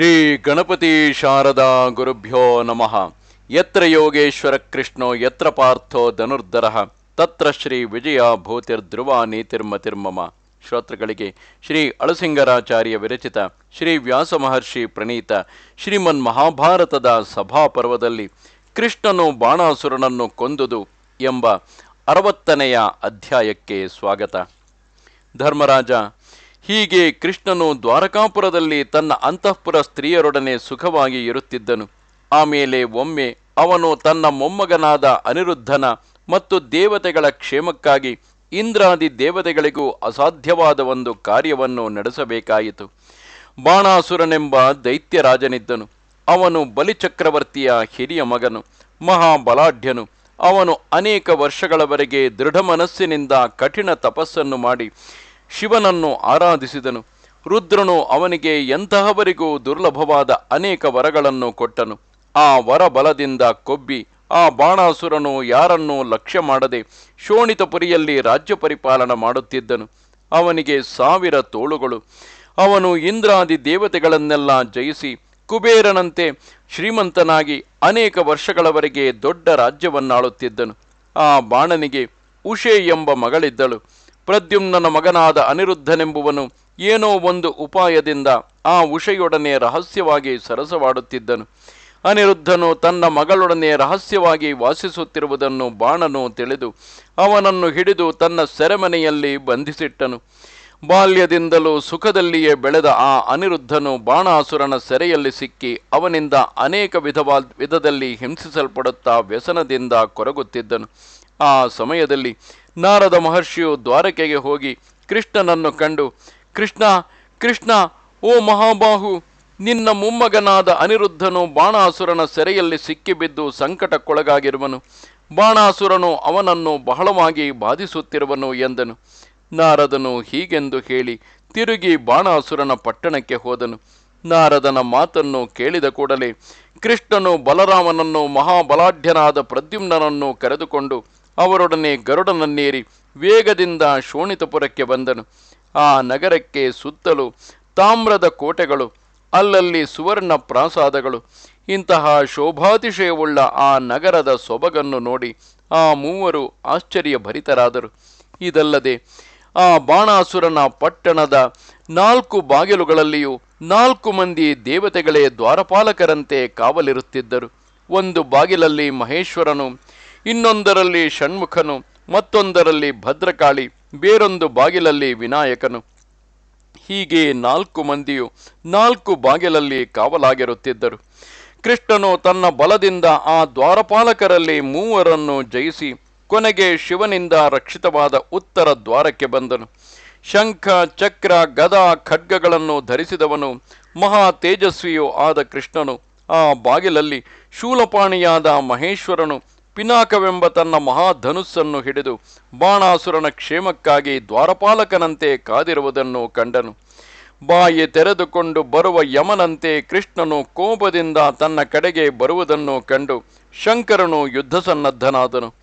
ಶ್ರೀ ಗಣಪತಿ ಶಾರದಾ ಗುರುಭ್ಯೋ ನಮಃ. ಯತ್ರ ಯೋಗೇಶ್ವರ ಕೃಷ್ಣೋ, ಯತ್ರ ಪಾರ್ಥೋ ಧನುರ್ಧರ. ತತ್ರ ಶ್ರೀ ವಿಜಯ ಭೂತಿರ್ಧ್ರುವ ನೀತಿರ್ಮತಿರ್ಮಮ ಶ್ರೋತೃಗಳಿಗೆ ಶ್ರೀ ಅಳಸಿಂಗರಾಚಾರ್ಯ ವಿರಚಿತ ಶ್ರೀ ವ್ಯಾಸ ಮಹರ್ಷಿ ಪ್ರಣೀತ ಶ್ರೀಮನ್ ಮಹಾಭಾರತದ ಸಭಾಪರ್ವದಲ್ಲಿ ಕೃಷ್ಣನು ಬಾಣಾಸುರನನ್ನು ಕೊಂದುದು ಎಂಬ ಅರವತ್ತನೆಯ ಅಧ್ಯಾಯಕ್ಕೆ ಸ್ವಾಗತ. ಧರ್ಮರಾಜ ಹೀಗೆ ಕೃಷ್ಣನು ದ್ವಾರಕಾಪುರದಲ್ಲಿ ತನ್ನ ಅಂತಃಪುರ ಸ್ತ್ರೀಯರೊಡನೆ ಸುಖವಾಗಿ ಇರುತ್ತಿದ್ದನು. ಆಮೇಲೆ ಒಮ್ಮೆ ಅವನು ತನ್ನ ಮೊಮ್ಮಗನಾದ ಅನಿರುದ್ಧನ ಮತ್ತು ದೇವತೆಗಳ ಕ್ಷೇಮಕ್ಕಾಗಿ ಇಂದ್ರಾದಿ ದೇವತೆಗಳಿಗೂ ಅಸಾಧ್ಯವಾದ ಒಂದು ಕಾರ್ಯವನ್ನು ನಡೆಸಬೇಕಾಯಿತು. ಬಾಣಾಸುರನೆಂಬ ದೈತ್ಯರಾಜನಿದ್ದನು. ಅವನು ಬಲಿಚಕ್ರವರ್ತಿಯ ಹಿರಿಯ ಮಗನು, ಮಹಾಬಲಾಢ್ಯನು. ಅವನು ಅನೇಕ ವರ್ಷಗಳವರೆಗೆ ದೃಢ ಮನಸ್ಸಿನಿಂದ ಕಠಿಣ ತಪಸ್ಸನ್ನು ಮಾಡಿ ಶಿವನನ್ನು ಆರಾಧಿಸಿದನು. ರುದ್ರನು ಅವನಿಗೆ ಎಂತಹವರಿಗೂ ದುರ್ಲಭವಾದ ಅನೇಕ ವರಗಳನ್ನು ಕೊಟ್ಟನು. ಆ ವರ ಬಲದಿಂದ ಕೊಬ್ಬಿ, ಆ ಬಾಣಾಸುರನು ಯಾರನ್ನೂ ಲಕ್ಷ್ಯ ಮಾಡದೆ ಶೋಣಿತಪುರಿಯಲ್ಲಿ ರಾಜ್ಯ ಪರಿಪಾಲನ ಮಾಡುತ್ತಿದ್ದನು. ಅವನಿಗೆ ಸಾವಿರ ತೋಳುಗಳು. ಅವನು ಇಂದ್ರಾದಿ ದೇವತೆಗಳನ್ನೆಲ್ಲ ಜಯಿಸಿ ಕುಬೇರನಂತೆ ಶ್ರೀಮಂತನಾಗಿ ಅನೇಕ ವರ್ಷಗಳವರೆಗೆ ದೊಡ್ಡ ರಾಜ್ಯವನ್ನಾಳುತ್ತಿದ್ದನು. ಆ ಬಾಣನಿಗೆ ಉಷೆ ಎಂಬ ಮಗಳಿದ್ದಳು. ಪ್ರದ್ಯುಮ್ನನ ಮಗನಾದ ಅನಿರುದ್ಧನೆಂಬುವನು ಏನೋ ಒಂದು ಉಪಾಯದಿಂದ ಆ ಉಷೆಯೊಡನೆ ರಹಸ್ಯವಾಗಿ ಸರಸವಾಡುತ್ತಿದ್ದನು. ಅನಿರುದ್ಧನು ತನ್ನ ಮಗಳೊಡನೆ ರಹಸ್ಯವಾಗಿ ವಾಸಿಸುತ್ತಿರುವುದನ್ನು ಬಾಣನು ತಿಳಿದು ಅವನನ್ನು ಹಿಡಿದು ತನ್ನ ಸೆರೆಮನೆಯಲ್ಲಿ ಬಂಧಿಸಿಟ್ಟನು. ಬಾಲ್ಯದಿಂದಲೂ ಸುಖದಲ್ಲಿಯೇ ಬೆಳೆದ ಆ ಅನಿರುದ್ಧನು ಬಾಣಾಸುರನ ಸೆರೆಯಲ್ಲಿ ಸಿಕ್ಕಿ ಅವನಿಂದ ಅನೇಕ ವಿಧವಾದ ವಿಧದಲ್ಲಿ ಹಿಂಸಿಸಲ್ಪಡುತ್ತಾ ವ್ಯಸನದಿಂದ ಕೊರಗುತ್ತಿದ್ದನು. ಆ ಸಮಯದಲ್ಲಿ ನಾರದ ಮಹರ್ಷಿಯು ದ್ವಾರಕೆಗೆ ಹೋಗಿ ಕೃಷ್ಣನನ್ನು ಕಂಡು, ಕೃಷ್ಣ ಕೃಷ್ಣ, ಓ ಮಹಾಬಾಹು, ನಿನ್ನ ಮೊಮ್ಮಗನಾದ ಅನಿರುದ್ಧನು ಬಾಣಾಸುರನ ಸೆರೆಯಲ್ಲಿ ಸಿಕ್ಕಿಬಿದ್ದು ಸಂಕಟಕ್ಕೊಳಗಾಗಿರುವನು. ಬಾಣಾಸುರನು ಅವನನ್ನು ಬಹಳವಾಗಿ ಬಾಧಿಸುತ್ತಿರುವನು ಎಂದನು. ನಾರದನು ಹೀಗೆಂದು ಹೇಳಿ ತಿರುಗಿ ಬಾಣಾಸುರನ ಪಟ್ಟಣಕ್ಕೆ ಹೋದನು. ನಾರದನ ಮಾತನ್ನು ಕೇಳಿದ ಕೂಡಲೇ ಕೃಷ್ಣನು ಬಲರಾಮನನ್ನು ಮಹಾಬಲಾಢ್ಯನಾದ ಪ್ರದ್ಯುಮ್ನನನ್ನು ಕರೆದುಕೊಂಡು ಅವರೊಡನೆ ಗರುಡನನ್ನೇರಿ ವೇಗದಿಂದ ಶೋಣಿತಪುರಕ್ಕೆ ಬಂದನು. ಆ ನಗರಕ್ಕೆ ಸುತ್ತಲೂ ತಾಮ್ರದ ಕೋಟೆಗಳು, ಅಲ್ಲಲ್ಲಿ ಸುವರ್ಣ ಪ್ರಾಸಾದಗಳು. ಇಂತಹ ಶೋಭಾತಿಶಯವುಳ್ಳ ಆ ನಗರದ ಸೊಬಗನ್ನು ನೋಡಿ ಆ ಮೂವರು ಆಶ್ಚರ್ಯಭರಿತರಾದರು. ಇದಲ್ಲದೆ ಆ ಬಾಣಾಸುರನ ಪಟ್ಟಣದ ನಾಲ್ಕು ಬಾಗಿಲುಗಳಲ್ಲಿಯೂ ನಾಲ್ಕು ಮಂದಿ ದೇವತೆಗಳೇ ದ್ವಾರಪಾಲಕರಂತೆ ಕಾವಲಿರುತ್ತಿದ್ದರು. ಒಂದು ಬಾಗಿಲಲ್ಲಿ ಮಹೇಶ್ವರನು ಇನ್ನೊಂದರಲ್ಲಿ ಷಣ್ಮುಖನು, ಮತ್ತೊಂದರಲ್ಲಿ ಭದ್ರಕಾಳಿ, ಬೇರೊಂದು ಬಾಗಿಲಲ್ಲಿ ವಿನಾಯಕನು. ಹೀಗೆ ನಾಲ್ಕು ಮಂದಿಯು ನಾಲ್ಕು ಬಾಗಿಲಲ್ಲಿ ಕಾವಲಾಗಿರುತ್ತಿದ್ದರು. ಕೃಷ್ಣನು ತನ್ನ ಬಲದಿಂದ ಆ ದ್ವಾರಪಾಲಕರಲ್ಲಿ ಮೂವರನ್ನು ಜಯಿಸಿ ಕೊನೆಗೆ ಶಿವನಿಂದ ರಕ್ಷಿತವಾದ ಉತ್ತರ ದ್ವಾರಕ್ಕೆ ಬಂದನು. ಶಂಖ, ಚಕ್ರ, ಗದಾ, ಖಡ್ಗಗಳನ್ನು ಧರಿಸಿದವನು, ಮಹಾ ತೇಜಸ್ವಿಯೂ ಆದ ಕೃಷ್ಣನು, ಆ ಬಾಗಿಲಲ್ಲಿ ಶೂಲಪಾಣಿಯಾದ ಮಹೇಶ್ವರನು ಪಿನಾಕವೆಂಬ ತನ್ನ ಮಹಾಧನುಸ್ಸನ್ನು ಹಿಡಿದು ಬಾಣಾಸುರನ ಕ್ಷೇಮಕ್ಕಾಗಿ ದ್ವಾರಪಾಲಕನಂತೆ ಕಾದಿರುವುದನ್ನು ಕಂಡನು. ಬಾಯಿ ತೆರೆದುಕೊಂಡು ಬರುವ ಯಮನಂತೆ ಕೃಷ್ಣನು ಕೋಪದಿಂದ ತನ್ನ ಕಡೆಗೆ ಬರುವುದನ್ನು ಕಂಡು ಶಂಕರನು ಯುದ್ಧ ಸನ್ನದ್ಧನಾದನು.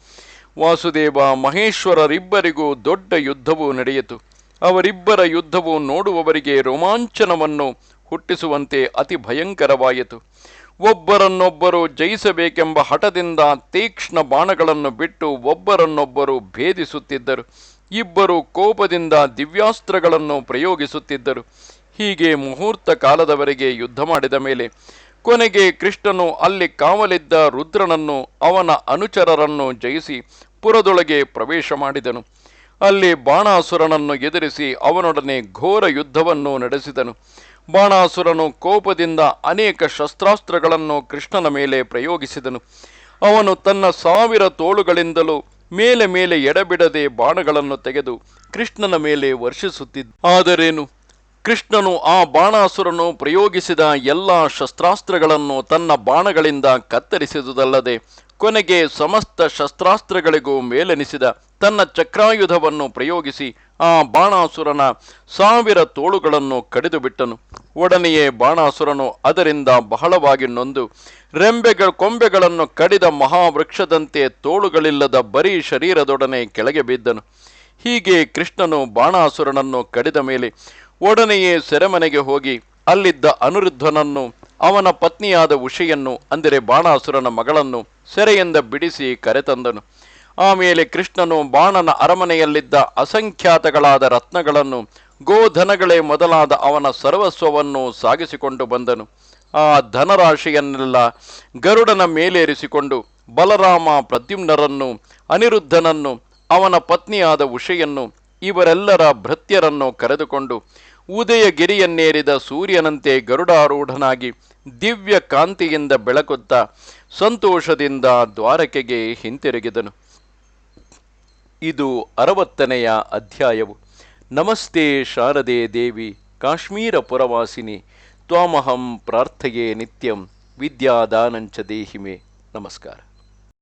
ವಾಸುದೇವ ಮಹೇಶ್ವರರಿಬ್ಬರಿಗೂ ದೊಡ್ಡ ಯುದ್ಧವು ನಡೆಯಿತು. ಅವರಿಬ್ಬರ ಯುದ್ಧವು ನೋಡುವವರಿಗೆ ರೋಮಾಂಚನವನ್ನು ಹುಟ್ಟಿಸುವಂತೆ ಅತಿ ಭಯಂಕರವಾಯಿತು. ಒಬ್ಬರನ್ನೊಬ್ಬರು ಜಯಿಸಬೇಕೆಂಬ ಹಠದಿಂದ ತೀಕ್ಷ್ಣ ಬಾಣಗಳನ್ನು ಬಿಟ್ಟು ಒಬ್ಬರನ್ನೊಬ್ಬರು ಭೇದಿಸುತ್ತಿದ್ದರು. ಇಬ್ಬರು ಕೋಪದಿಂದ ದಿವ್ಯಾಸ್ತ್ರಗಳನ್ನು ಪ್ರಯೋಗಿಸುತ್ತಿದ್ದರು. ಹೀಗೆ ಮುಹೂರ್ತ ಕಾಲದವರೆಗೆ ಯುದ್ಧ ಮಾಡಿದ ಮೇಲೆ ಕೊನೆಗೆ ಕೃಷ್ಣನು ಅಲ್ಲಿ ಕಾವಲಿದ್ದ ರುದ್ರನನ್ನು ಅವನ ಅನುಚರರನ್ನು ಜಯಿಸಿ ಪುರದೊಳಗೆ ಪ್ರವೇಶ ಮಾಡಿದನು. ಅಲ್ಲಿ ಬಾಣಾಸುರನನ್ನು ಎದುರಿಸಿ ಅವನೊಡನೆ ಘೋರ ಯುದ್ಧವನ್ನು ನಡೆಸಿದನು. ಬಾಣಾಸುರನು ಕೋಪದಿಂದ ಅನೇಕ ಶಸ್ತ್ರಾಸ್ತ್ರಗಳನ್ನು ಕೃಷ್ಣನ ಮೇಲೆ ಪ್ರಯೋಗಿಸಿದನು. ಅವನು ತನ್ನ ಸಾವಿರ ತೋಳುಗಳಿಂದಲೂ ಮೇಲೆ ಮೇಲೆ ಎಡಬಿಡದೆ ಬಾಣಗಳನ್ನು ತೆಗೆದು ಕೃಷ್ಣನ ಮೇಲೆ ವರ್ಷಿಸುತ್ತಿದ್ದ. ಆದರೇನು ಕೃಷ್ಣನು ಆ ಬಾಣಾಸುರನು ಪ್ರಯೋಗಿಸಿದ ಎಲ್ಲ ಶಸ್ತ್ರಾಸ್ತ್ರಗಳನ್ನು ತನ್ನ ಬಾಣಗಳಿಂದ ಕತ್ತರಿಸಿದುದಲ್ಲದೆ ಕೊನೆಗೆ ಸಮಸ್ತ ಶಸ್ತ್ರಾಸ್ತ್ರಗಳಿಗೂ ಮೇಲೆನಿಸಿದ ತನ್ನ ಚಕ್ರಾಯುಧವನ್ನು ಪ್ರಯೋಗಿಸಿ ಆ ಬಾಣಾಸುರನ ಸಾವಿರ ತೋಳುಗಳನ್ನು ಕಡಿದು ಬಿಟ್ಟನು ಒಡನೆಯೇ ಬಾಣಾಸುರನು ಅದರಿಂದ ಬಹಳವಾಗಿ ನೊಂದು. ರೆಂಬೆಗಳ ಕೊಂಬೆಗಳನ್ನು ಕಡಿದ ಮಹಾವೃಕ್ಷದಂತೆ ತೋಳುಗಳಿಲ್ಲದ ಬರೀ ಶರೀರದೊಡನೆ ಕೆಳಗೆ ಬಿದ್ದನು. ಹೀಗೆ ಕೃಷ್ಣನು ಬಾಣಾಸುರನನ್ನು ಕಡಿದ ಮೇಲೆ ಒಡನೆಯೇ ಸೆರೆಮನೆಗೆ ಹೋಗಿ ಅಲ್ಲಿದ್ದ ಅನಿರುದ್ಧನನ್ನು, ಅವನ ಪತ್ನಿಯಾದ ಉಷೆಯನ್ನು, ಅಂದರೆ ಬಾಣಾಸುರನ ಮಗಳನ್ನು ಸೆರೆಯಿಂದ ಬಿಡಿಸಿ ಕರೆತಂದನು. ಆಮೇಲೆ ಕೃಷ್ಣನು ಬಾಣನ ಅರಮನೆಯಲ್ಲಿದ್ದ ಅಸಂಖ್ಯಾತಗಳಾದ ರತ್ನಗಳನ್ನು, ಗೋಧನಗಳೇ ಮೊದಲಾದ ಅವನ ಸರ್ವಸ್ವವನ್ನು ಸಾಗಿಸಿಕೊಂಡು ಬಂದನು. ಆ ಧನರಾಶಿಯನ್ನೆಲ್ಲ ಗರುಡನ ಮೇಲೇರಿಸಿಕೊಂಡು ಬಲರಾಮ ಪ್ರದ್ಯುಮ್ನರನ್ನು, ಅನಿರುದ್ಧನನ್ನು ಅವನ ಪತ್ನಿಯಾದ ಉಷೆಯನ್ನು ಇವರೆಲ್ಲರ ಭೃತ್ಯರನ್ನು ಕರೆದುಕೊಂಡು ಉದಯಗಿರಿಯನ್ನೇರಿದ ಸೂರ್ಯನಂತೆ ಗರುಡಾರೂಢನಾಗಿ ದಿವ್ಯ ಕಾಂತಿಯಿಂದ ಬೆಳಕುತ್ತಾ ಸಂತೋಷದಿಂದ ದ್ವಾರಕೆಗೆ ಹಿಂತಿರುಗಿದನು. ಇದು ಅರವತ್ತನೆಯ ಅಧ್ಯಾಯವು. ನಮಸ್ತೆ ಶಾರದೆ ದೇವಿ, ಕಾಶ್ಮೀರ ಪುರವಾಸಿನಿ, ತ್ವಾಮಹಂ ಪ್ರಾರ್ಥಯೇ ನಿತ್ಯಂ, ವಿದ್ಯಾದಾನಂಚ ದೇಹಿಮೆ. ನಮಸ್ಕಾರ.